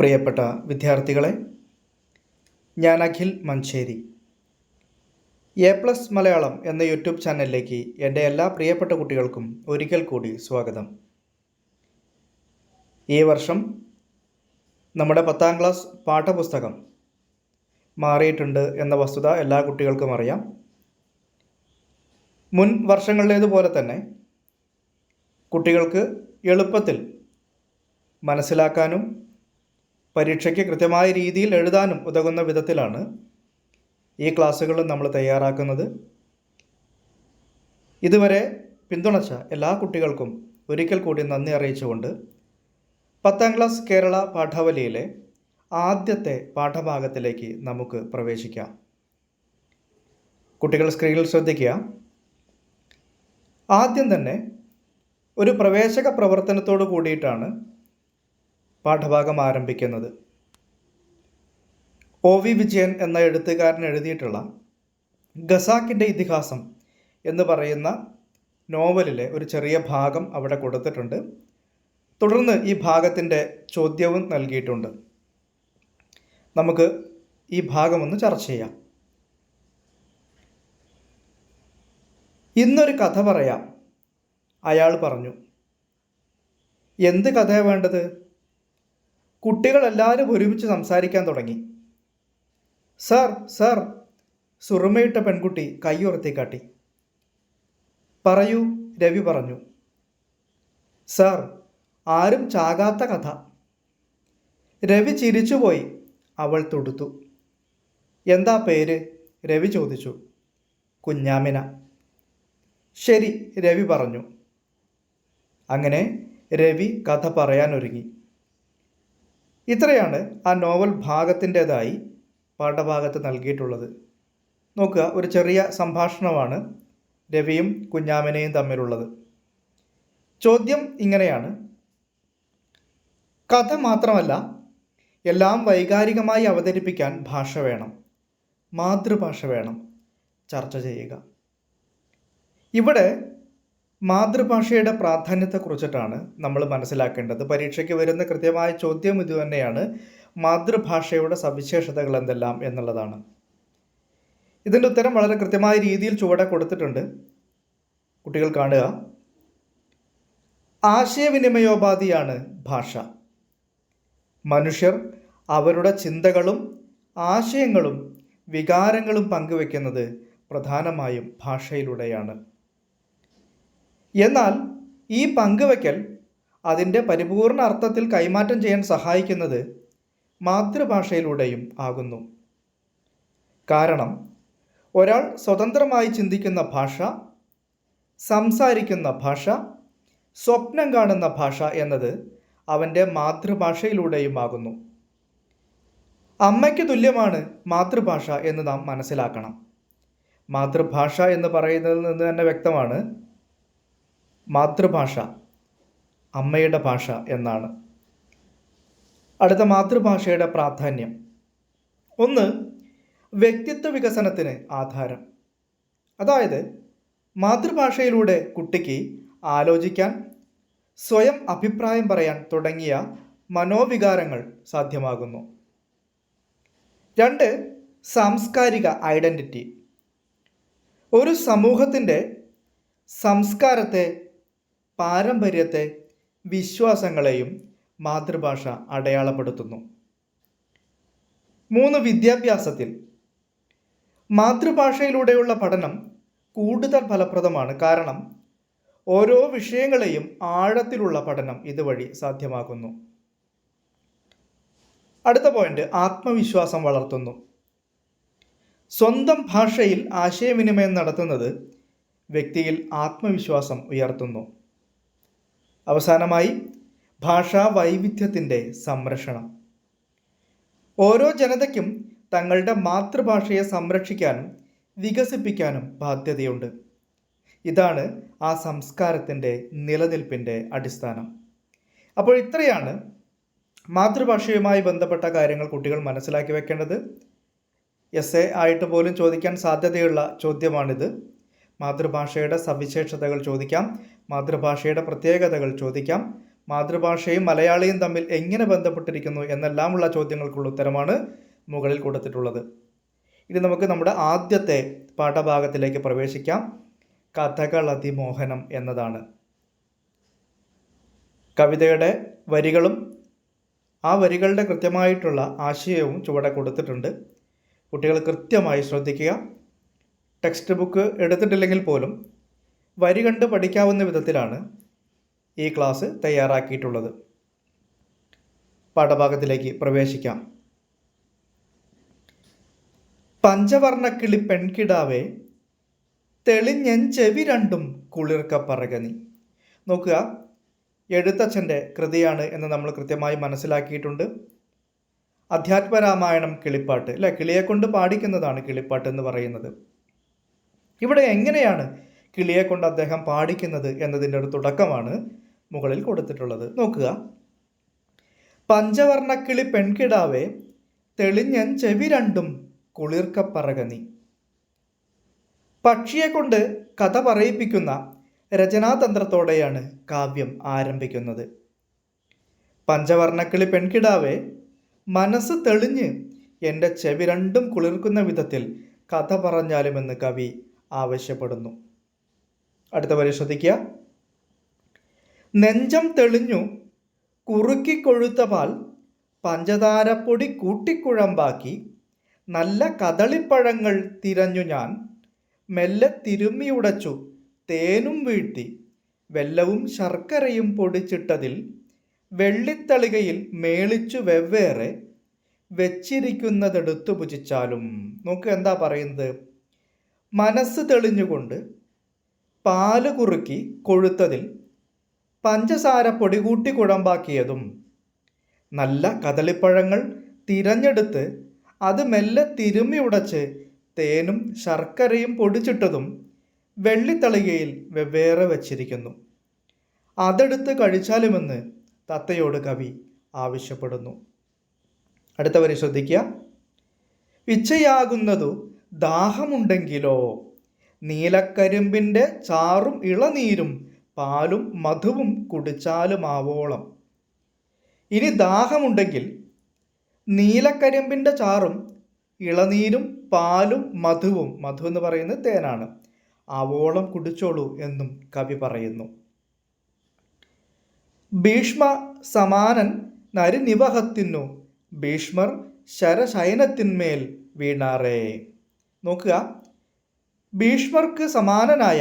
പ്രിയപ്പെട്ട വിദ്യാർത്ഥികളെ ഞാൻ അഖിൽ മഞ്ചേരി. എ പ്ലസ് മലയാളം എന്ന യൂട്യൂബ് ചാനലിലേക്ക് എന്റെ എല്ലാ പ്രിയപ്പെട്ട കുട്ടികൾക്കും ഒരിക്കൽ കൂടി സ്വാഗതം. ഈ വർഷം നമ്മുടെ പത്താം ക്ലാസ് പാഠപുസ്തകം മാറിയിട്ടുണ്ട് എന്ന വസ്തുത എല്ലാ കുട്ടികൾക്കും അറിയാം. മുൻ വർഷങ്ങളിലേതുപോലെ തന്നെ കുട്ടികൾക്ക് എളുപ്പത്തിൽ മനസ്സിലാക്കാനും പരീക്ഷയ്ക്ക് കൃത്യമായ രീതിയിൽ എഴുതാനും ഉതകുന്ന വിധത്തിലാണ് ഈ ക്ലാസ്സുകൾ നമ്മൾ തയ്യാറാക്കുന്നത്. ഇതുവരെ പിന്തുണച്ച എല്ലാ കുട്ടികൾക്കും ഒരിക്കൽ കൂടി നന്ദി അറിയിച്ചുകൊണ്ട് പത്താം ക്ലാസ് കേരള പാഠാവലിയിലെ ആദ്യത്തെ പാഠഭാഗത്തിലേക്ക് നമുക്ക് പ്രവേശിക്കാം. കുട്ടികൾ സ്ക്രീനിൽ ശ്രദ്ധിക്കുക. ആദ്യം തന്നെ ഒരു പ്രവേശക പ്രവർത്തനത്തോട് കൂടിയിട്ടാണ് പാഠഭാഗം ആരംഭിക്കുന്നത്. ഒ വി വിജയൻ എന്ന എഴുത്തുകാരൻ എഴുതിയിട്ടുള്ള ഖസാക്കിന്റെ ഇതിഹാസം എന്ന് പറയുന്ന നോവലിലെ ഒരു ചെറിയ ഭാഗം അവിടെ കൊടുത്തിട്ടുണ്ട്. തുടർന്ന് ഈ ഭാഗത്തിന്റെ ചോദ്യവും നൽകിയിട്ടുണ്ട്. നമുക്ക് ഈ ഭാഗം ഒന്ന് ചർച്ച ചെയ്യാം. ഇന്നൊരു കഥ പറയാം. അയാൾ പറഞ്ഞു എന്ത് കഥയാണ് വേണ്ടത്? കുട്ടികളെല്ലാവരും ഒരുമിച്ച് സംസാരിക്കാൻ തുടങ്ങി. സർ സർ സുറുമയിട്ട പെൺകുട്ടി കൈയുറത്തി കാട്ടി. പറയൂ രവി പറഞ്ഞു. സർ ആരും ചാകാത്ത കഥ. രവി ചിരിച്ചുപോയി. അവൾ തൊടുത്തു. എന്താ പേര്? രവി ചോദിച്ചു. കുഞ്ഞാമിന. ശരി രവി പറഞ്ഞു. അങ്ങനെ രവി കഥ പറയാനൊരുങ്ങി. ഇത്രയാണ് ആ നോവൽ ഭാഗത്തിന്റേതായി പാഠഭാഗത്ത് നൽകിയിട്ടുള്ളത്. നോക്കുക ഒരു ചെറിയ സംഭാഷണമാണ് രവിയും കുഞ്ഞാമനെയും തമ്മിലുള്ളത്. ചോദ്യം ഇങ്ങനെയാണ്. കഥ മാത്രമല്ല എല്ലാം വൈകാരികമായി അവതരിപ്പിക്കാൻ ഭാഷ വേണം. മാതൃഭാഷ വേണം. ചർച്ച ചെയ്യുക. ഇവിടെ മാതൃഭാഷയുടെ പ്രാധാന്യത്തെക്കുറിച്ചിട്ടാണ് നമ്മൾ മനസ്സിലാക്കേണ്ടത്. പരീക്ഷയ്ക്ക് വരുന്ന കൃത്യമായ ചോദ്യം ഇതുതന്നെയാണ് മാതൃഭാഷയുടെ സവിശേഷതകൾ എന്തെല്ലാം എന്നുള്ളതാണ്. ഇതിന്റെ ഉത്തരം വളരെ കൃത്യമായ രീതിയിൽ ചുവടെ കൊടുത്തിട്ടുണ്ട്. കുട്ടികൾ കാണുക. ആശയവിനിമയോപാധിയാണ് ഭാഷ. മനുഷ്യർ അവരുടെ ചിന്തകളും ആശയങ്ങളും വികാരങ്ങളും പങ്കുവെക്കുന്നത് പ്രധാനമായും ഭാഷയിലൂടെയാണ്. എന്നാൽ ഈ പങ്കുവയ്ക്കൽ അതിന്റെ പരിപൂർണ അർത്ഥത്തിൽ കൈമാറ്റം ചെയ്യാൻ സഹായിക്കുന്നത് മാതൃഭാഷയിലൂടെയും ആകുന്നു. കാരണം ഒരാൾ സ്വതന്ത്രമായി ചിന്തിക്കുന്ന ഭാഷ സംസാരിക്കുന്ന ഭാഷ സ്വപ്നം കാണുന്ന ഭാഷ എന്നത് അവന്റെ മാതൃഭാഷയിലൂടെയും ആകുന്നു. അമ്മയ്ക്ക് തുല്യമാണ് മാതൃഭാഷ എന്ന് നാം മനസ്സിലാക്കണം. മാതൃഭാഷ എന്ന് പറയുന്നതിൽ നിന്ന് തന്നെ വ്യക്തമാണ് മാതൃഭാഷ അമ്മയുടെ ഭാഷ എന്നാണ്. അടുത്ത മാതൃഭാഷയുടെ പ്രാധാന്യം. ഒന്ന് വ്യക്തിത്വ വികസനത്തിന് ആധാരം. അതായത് മാതൃഭാഷയിലൂടെ കുട്ടിക്ക് ആലോചിക്കാൻ സ്വയം അഭിപ്രായം പറയാൻ തുടങ്ങിയ മനോവികാരങ്ങൾ സാധ്യമാകുന്നു. രണ്ട് സാംസ്കാരിക ഐഡന്റിറ്റി ഒരു സമൂഹത്തിന്റെ സംസ്കാരത്തെ പാരമ്പര്യത്തെ വിശ്വാസങ്ങളെയും മാതൃഭാഷ അടയാളപ്പെടുത്തുന്നു. മൂന്ന് വിദ്യാഭ്യാസത്തിൽ മാതൃഭാഷയിലൂടെയുള്ള പഠനം കൂടുതൽ ഫലപ്രദമാണ്. കാരണം ഓരോ വിഷയങ്ങളെയും ആഴത്തിലുള്ള പഠനം ഇതുവഴി സാധ്യമാക്കുന്നു. അടുത്ത പോയിന്റ് ആത്മവിശ്വാസം വളർത്തുന്നു. സ്വന്തം ഭാഷയിൽ ആശയവിനിമയം നടത്തുന്നത് വ്യക്തിയിൽ ആത്മവിശ്വാസം ഉയർത്തുന്നു. അവസാനമായി ഭാഷാ വൈവിധ്യത്തിന്റെ സംരക്ഷണം. ഓരോ ജനതയ്ക്കും തങ്ങളുടെ മാതൃഭാഷയെ സംരക്ഷിക്കാനും വികസിപ്പിക്കാനും ബാധ്യതയുണ്ട്. ഇതാണ് ആ സംസ്കാരത്തിന്റെ നിലനിൽപ്പിന്റെ അടിസ്ഥാനം. അപ്പോൾ ഇത്രയാണ് മാതൃഭാഷയുമായി ബന്ധപ്പെട്ട കാര്യങ്ങൾ കുട്ടികൾ മനസ്സിലാക്കി വെക്കേണ്ടത്. എസ് എ ആയിട്ട് പോലും ചോദിക്കാൻ സാധ്യതയുള്ള ചോദ്യമാണിത്. മാതൃഭാഷയുടെ സവിശേഷതകൾ ചോദിക്കാം മാതൃഭാഷയുടെ പ്രത്യേകതകൾ ചോദിക്കാം മാതൃഭാഷയും മലയാളിയും തമ്മിൽ എങ്ങനെ ബന്ധപ്പെട്ടിരിക്കുന്നു എന്നെല്ലാമുള്ള ചോദ്യങ്ങൾക്കുള്ള ഉത്തരമാണ് മുകളിൽ കൊടുത്തിട്ടുള്ളത്. ഇനി നമുക്ക് നമ്മുടെ ആദ്യത്തെ പാഠഭാഗത്തിലേക്ക് പ്രവേശിക്കാം. കഥകൾ അതിമോഹനം എന്നതാണ്. കവിതയുടെ വരികളും ആ വരികളുടെ കൃത്യമായിട്ടുള്ള ആശയവും ചുവടെ കൊടുത്തിട്ടുണ്ട്. കുട്ടികൾ കൃത്യമായി ശ്രദ്ധിക്കുക. ടെക്സ്റ്റ് ബുക്ക് എടുത്തിട്ടില്ലെങ്കിൽ പോലും വരി കണ്ട് പഠിക്കാവുന്ന വിധത്തിലാണ് ഈ ക്ലാസ് തയ്യാറാക്കിയിട്ടുള്ളത്. പാഠഭാഗത്തിലേക്ക് പ്രവേശിക്കാം. പഞ്ചവർണക്കിളി പെൺകിടാവേ തെളിഞ്ഞൻ ചെവി രണ്ടും കുളിർക്ക പറകനി നോക്കുക എഴുത്തച്ഛന്റെ കൃതിയാണ് എന്ന് നമ്മൾ കൃത്യമായി മനസ്സിലാക്കിയിട്ടുണ്ട്. അധ്യാത്മരാമായണം കിളിപ്പാട്ട് അല്ലെ? കിളിയെ കൊണ്ട് പാടിക്കുന്നതാണ് കിളിപ്പാട്ട് എന്ന് പറയുന്നത്. ഇവിടെ എങ്ങനെയാണ് കിളിയെ കൊണ്ട് അദ്ദേഹം പാടിക്കുന്നത് എന്നതിന്റെ ഒരു തുടക്കമാണ് മുകളിൽ കൊടുത്തിട്ടുള്ളത്. നോക്കുക. പഞ്ചവർണക്കിളി പെൺകിടാവേ തെളിഞ്ഞൻ ചെവി രണ്ടും കുളിർക്കപ്പറകനി. പക്ഷിയെ കൊണ്ട് കഥ പറയിപ്പിക്കുന്ന രചനാതന്ത്രത്തോടെയാണ് കാവ്യം ആരംഭിക്കുന്നത്. പഞ്ചവർണക്കിളി പെൺകിടാവെ മനസ്സ് തെളിഞ്ഞ് എന്റെ ചെവി രണ്ടും കുളിർക്കുന്ന വിധത്തിൽ കഥ പറഞ്ഞാലുമെന്ന് കവി ആവശ്യപ്പെടുന്നു. അടുത്ത വരെ ശ്രദ്ധിക്കുക. നെഞ്ചം തെളിഞ്ഞു കുറുക്കി കൊഴുത്ത പാൽ പഞ്ചതാരപ്പൊടി കൂട്ടിക്കുഴമ്പാക്കി നല്ല കദളിപ്പഴങ്ങൾ തിരഞ്ഞു ഞാൻ മെല്ലെ തിരുമ്മിയുടച്ചു തേനും വീഴ്ത്തി വെല്ലവും ശർക്കരയും പൊടിച്ചിട്ടതിൽ വെള്ളിത്തളികയിൽ മേളിച്ചു വെവ്വേറെ വെച്ചിരിക്കുന്നതെടുത്തു ഭുജിച്ചാലും. നോക്ക് എന്താ പറയുന്നത്? മനസ്സ് തെളിഞ്ഞുകൊണ്ട് പാൽ കുറുക്കി കൊഴുത്തതിൽ പഞ്ചസാര പൊടി കൂട്ടി കുഴമ്പാക്കിയതും നല്ല കദളിപ്പഴങ്ങൾ തിരഞ്ഞെടുത്ത് അത് മെല്ലെ തിരുമ്മി ഉടച്ച് തേനും ശർക്കരയും പൊടിച്ചിട്ടതും വെള്ളിത്തളികയിൽ വെവ്വേറെ വച്ചിരിക്കുന്നു. അതെടുത്ത് കഴിച്ചാലുമെന്ന് തത്തയോട് കവി ആവശ്യപ്പെടുന്നു. അടുത്ത വരി ശ്രദ്ധിക്കുക. ഇച്ഛയാകുന്നതു ദാഹമുണ്ടെങ്കിലോ? നീലക്കരിമ്പിന്റെ ചാറും ഇളനീരും പാലും മധുവും കുടിച്ചാലുമാവോളം. ഇനി ദാഹമുണ്ടെങ്കിൽ നീലക്കരിമ്പിന്റെ ചാറും ഇളനീരും പാലും മധുവും മധു എന്ന് പറയുന്നത് തേനാണ് ആവോളം കുടിച്ചോളൂ എന്നും കവി പറയുന്നു. ഭീഷ്മ സമാനൻ നരിനിവഹത്തിനു ഭീഷ്മർ ശരശയനത്തിന്മേൽ വീണാറേ. നോക്കുക. ഭീഷ്മർക്ക് സമാനനായ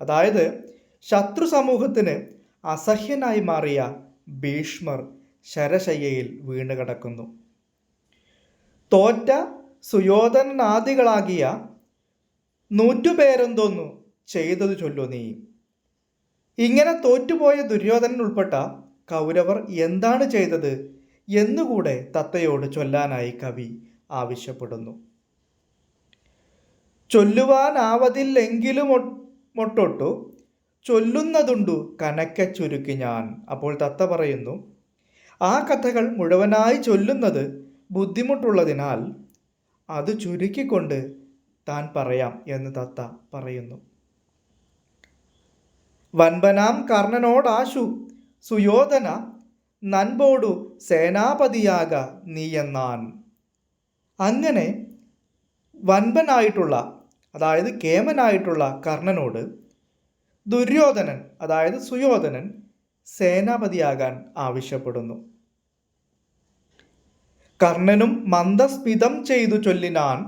അതായത് ശത്രു സമൂഹത്തിന് അസഹ്യനായി മാറിയ ഭീഷ്മർ ശരശയ്യയിൽ വീണ് കിടക്കുന്നു. തോറ്റ സുയോധനാദികളാകിയ നൂറ്റുപേരെന്തോന്നു ചെയ്തത് ചൊല്ലു നീ. ഇങ്ങനെ തോറ്റുപോയ ദുര്യോധനൻ ഉൾപ്പെട്ട കൗരവർ എന്താണ് ചെയ്തത് എന്നുകൂടെ തത്തയോട് ചൊല്ലാനായി കവി ആവശ്യപ്പെടുന്നു. ചൊല്ലുവാനാവതില്ലെങ്കിലും മൊട്ടൊട്ടു. ചൊല്ലുന്നതുണ്ടു കനക്ക ചുരുക്കി ഞാൻ. അപ്പോൾ തത്ത പറയുന്നു ആ കഥകൾ മുഴുവനായി ചൊല്ലുന്നത് ബുദ്ധിമുട്ടുള്ളതിനാൽ അത് ചുരുക്കിക്കൊണ്ട് താൻ പറയാം എന്ന് തത്ത പറയുന്നു. വൻപനാം കർണനോടാശു സുയോധന നൻപോടു സേനാപതിയാക നീയെന്നാൻ. അങ്ങനെ വൻപനായിട്ടുള്ള അതായത് കേമനായിട്ടുള്ള കർണനോട് ദുര്യോധനൻ അതായത് സുയോധനൻ സേനാപതിയാകാൻ ആവശ്യപ്പെടുന്നു. കർണനും മന്ദസ്മിതം ചെയ്തു ചൊല്ലിനാൻ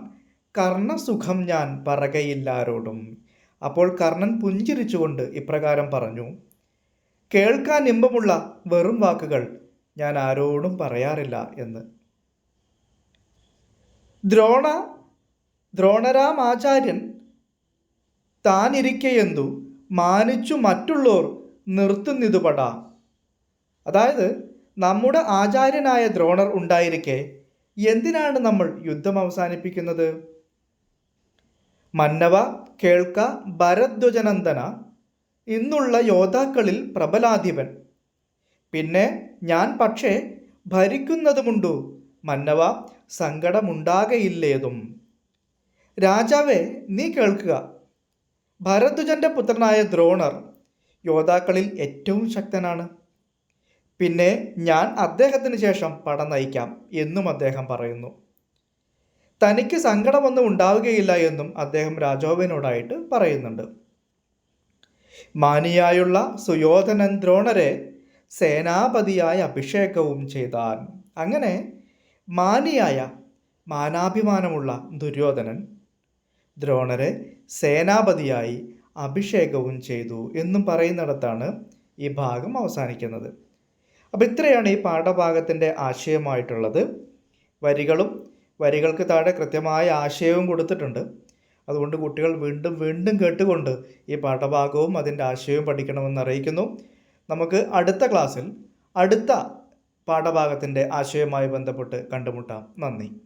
കർണസുഖം ഞാൻ പറകയില്ലാരോടും. അപ്പോൾ കർണൻ പുഞ്ചിരിച്ചുകൊണ്ട് ഇപ്രകാരം പറഞ്ഞു കേൾക്കാൻ ഇമ്പമുള്ള വെറും വാക്കുകൾ ഞാൻ ആരോടും പറയാറില്ല എന്ന്. ദ്രോണ ദ്രോണരാം ആചാര്യൻ താനിരിക്കയെന്തു? മാനിച്ചു മറ്റുള്ളവർ നിർത്തുന്നിതുപട. അതായത് നമ്മുടെ ആചാര്യനായ ദ്രോണർ ഉണ്ടായിരിക്കെ എന്തിനാണ് നമ്മൾ യുദ്ധം അവസാനിപ്പിക്കുന്നത്? മന്നവ കേൾക്ക ഭരദ്വജനന്ദന ഇന്നുള്ള യോദ്ധാക്കളിൽ പ്രബലാധിപൻ. പിന്നെ ഞാൻ പക്ഷേ ഭരിക്കുന്നതുമുണ്ടു. മന്നവ സങ്കടമുണ്ടാകയില്ലേതും. രാജാവേ നീ കേൾക്കുക. ഭരദ്വജന്റെ പുത്രനായ ദ്രോണർ യോദ്ധാക്കളിൽ ഏറ്റവും ശക്തനാണ്. പിന്നെ ഞാൻ അദ്ദേഹത്തിന് ശേഷം പട നയിക്കാം എന്നും അദ്ദേഹം പറയുന്നു. തനിക്ക് സങ്കടമൊന്നും ഉണ്ടാവുകയില്ല എന്നും അദ്ദേഹം രാജോവിനോടായിട്ട് പറയുന്നുണ്ട്. മാനിയായുള്ള സുയോധനൻ ദ്രോണരെ സേനാപതിയായ അഭിഷേകവും ചെയ്താൻ. അങ്ങനെ മാനിയായ മാനാഭിമാനമുള്ള ദുര്യോധനൻ ദ്രോണരെ സേനാപതിയായി അഭിഷേകവും ചെയ്തു എന്നും പറയുന്നിടത്താണ് ഈ ഭാഗം അവസാനിക്കുന്നത്. അപ്പോൾ ഇത്രയാണ് ഈ പാഠഭാഗത്തിന്റെ ആശയമായിട്ടുള്ളത്. വരികളും വരികൾക്ക് താഴെ കൃത്യമായ ആശയവും കൊടുത്തിട്ടുണ്ട്. അതുകൊണ്ട് കുട്ടികൾ വീണ്ടും വീണ്ടും കേട്ടുകൊണ്ട് ഈ പാഠഭാഗവും അതിന്റെ ആശയവും പഠിക്കണമെന്ന് അറിയിക്കുന്നു. നമുക്ക് അടുത്ത ക്ലാസ്സിൽ അടുത്ത പാഠഭാഗത്തിന്റെ ആശയവുമായി ബന്ധപ്പെട്ട് കണ്ടുമുട്ടാം. നന്ദി.